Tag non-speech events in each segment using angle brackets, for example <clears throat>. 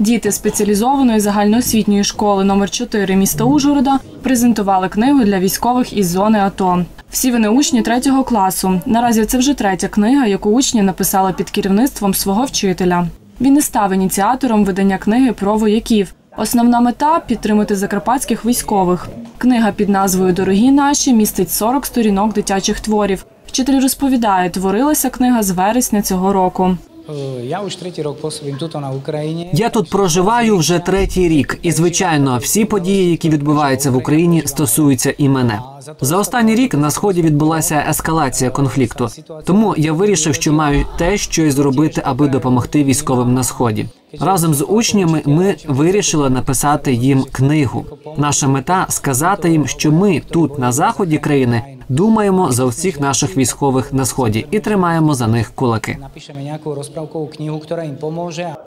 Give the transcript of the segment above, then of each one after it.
Діти спеціалізованої загальноосвітньої школи номер 4 міста Ужгорода презентували книгу для військових із зони АТО. Всі вони учні третього класу. Наразі це вже третя книга, яку учні написали під керівництвом свого вчителя. Він і став ініціатором видання книги про вояків. Основна мета підтримати закарпатських військових. Книга під назвою Дорогі наші містить 40 сторінок дитячих творів. Вчитель розповідає, творилася книга з вересня цього року. Е, Я už третій рік pôsobím тут на Україні. Я тут проживаю вже третій рік, і звичайно, всі події, які відбуваються в Україні, стосуються і мене. За останній рік на сході відбулася ескалація конфлікту. Тому я вирішив, що маю те, що й зробити, аби допомогти військовим на сході. Разом з учнями ми вирішили написати їм книгу. Наша мета сказати їм, що ми тут на заході країни думаємо за всіх наших військових на сході і тримаємо за них кулаки.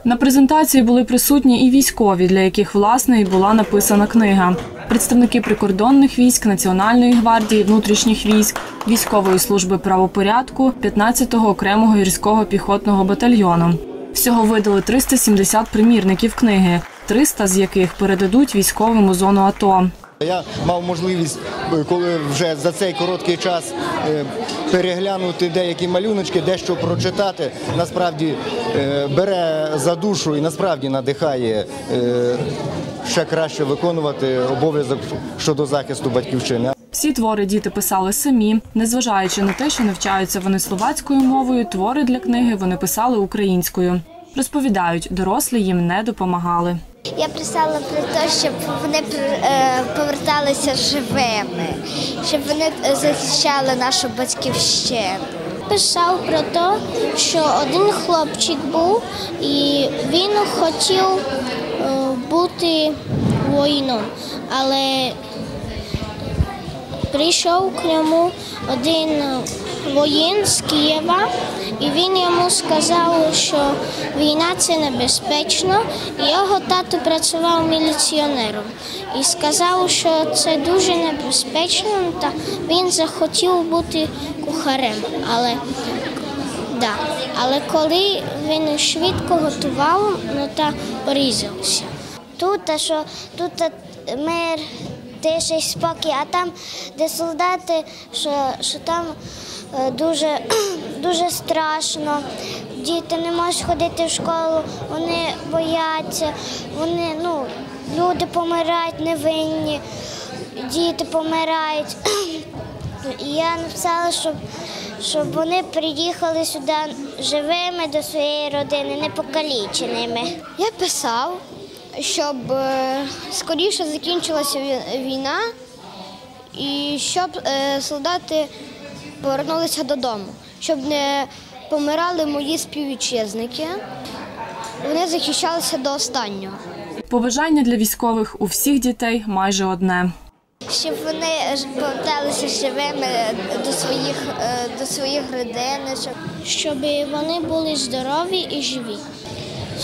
На презентації були присутні і військові, для яких власне і була написана книга. Представники прикордонних військ, Національної гвардії, внутрішніх військ, військової служби правопорядку, 15-го окремого гірського піхотного батальйону. Всього видали 370 примірників книги, 300 з яких передадуть військовим у зону АТО. Я мав можливість, е, коли вже за цей короткий час е, переглянути деякі малюночки, дещо прочитати. Насправді е, бере за душу і насправді надихає ще краще виконувати обов'язок щодо захисту батьківщини. Всі твори діти писали самі, незважаючи на те, що навчаються вони словацькою мовою, твори для книги вони писали українською. Розповідають, дорослі їм не допомагали. Я писала про те, щоб вони е, поверталися живими, щоб вони е, захищали нашу батьківщину. Писав про те, що один хлопчик був і він хотів е, бути воїном, але прийшов к ньому один воїн з Києва, і він йому сказав, що війна це небезпечно. Його тато працював міліціонером і сказав, що це дуже небезпечно, та він захотів бути кухарем. Але Да. Але коли він швидко готував, ну та порізався. Тут, що тут а, мир, тиша й спокій, а там, де солдати, що, що там е, дуже, <clears throat> дуже страшно. Діти не можуть ходити в школу, вони бояться, вони, ну, люди помирають невинні, діти помирають. <clears throat> І я написала, щоб, щоб вони приїхали сюди живими до своєї родини, не покаліченими. Я писав, щоб е, скоріше закінчилася війна і щоб е, солдати повернулися додому, щоб не помирали мої співвітчизники. Вони захищалися до останнього. Побажання для військових у всіх дітей майже одне. Щоб вони поверталися живими до своїх, е, до своїх родин, щоб, Щоб вони були здорові і живі.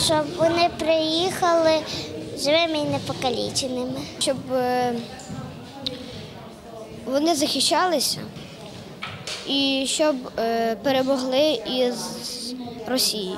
Щоб вони приїхали живими і непокаліченими. Щоб е, вони захищалися і щоб е, перемогли із Росії.